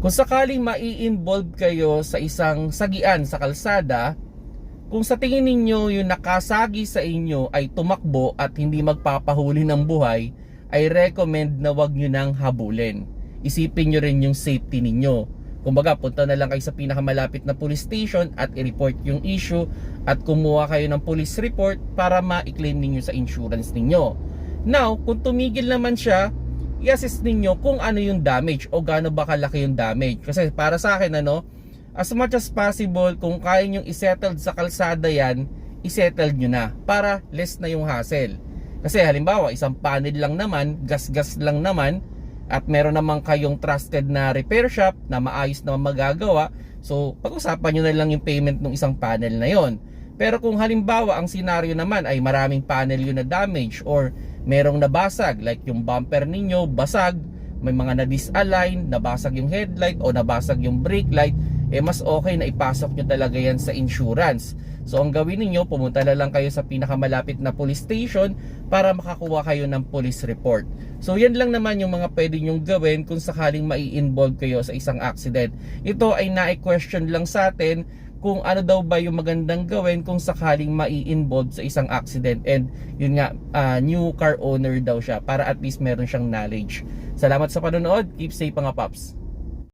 Kung sakaling mai-involve kayo sa isang sagian sa kalsada, kung sa tingin ninyo yung nakasagi sa inyo ay tumakbo at hindi magpapahuli ng buhay, ay recommend na wag nyo nang habulin. Isipin nyo rin yung safety ninyo. Kumbaga, punta na lang kayo sa pinakamalapit na police station at i-report yung issue at kumuha kayo ng police report para ma-claim ninyo sa insurance ninyo. Now, kung tumigil naman siya, i-assess ninyo kung ano yung damage o gaano ba kalaki yung damage. Kasi para sa akin, ano, as much as possible, kung kaya nyo isettle sa kalsada yan, isettle nyo na para less na yung hassle. Kasi halimbawa, isang panel lang naman, gas-gas lang naman, at meron naman kayong trusted na repair shop na maayos na magagawa, so pag-usapan nyo na lang yung payment ng isang panel na yon. Pero kung halimbawa ang senaryo naman ay maraming panel yun na damage or merong nabasag like yung bumper ninyo basag, may mga na-disalign, nabasag yung headlight o nabasag yung brake light, eh mas okay na ipasok nyo talaga yan sa insurance. So ang gawin ninyo, pumunta na lang kayo sa pinakamalapit na police station para makakuha kayo ng police report. So yan lang naman yung mga pwede nyong gawin kung sakaling mai-involve kayo sa isang accident. Ito ay na-question lang sa atin kung ano daw ba yung magandang gawin kung sakaling mai-involve sa isang accident and yun nga ah, new car owner daw siya para at least meron siyang knowledge. Salamat sa panonood. Keep safe mga paps.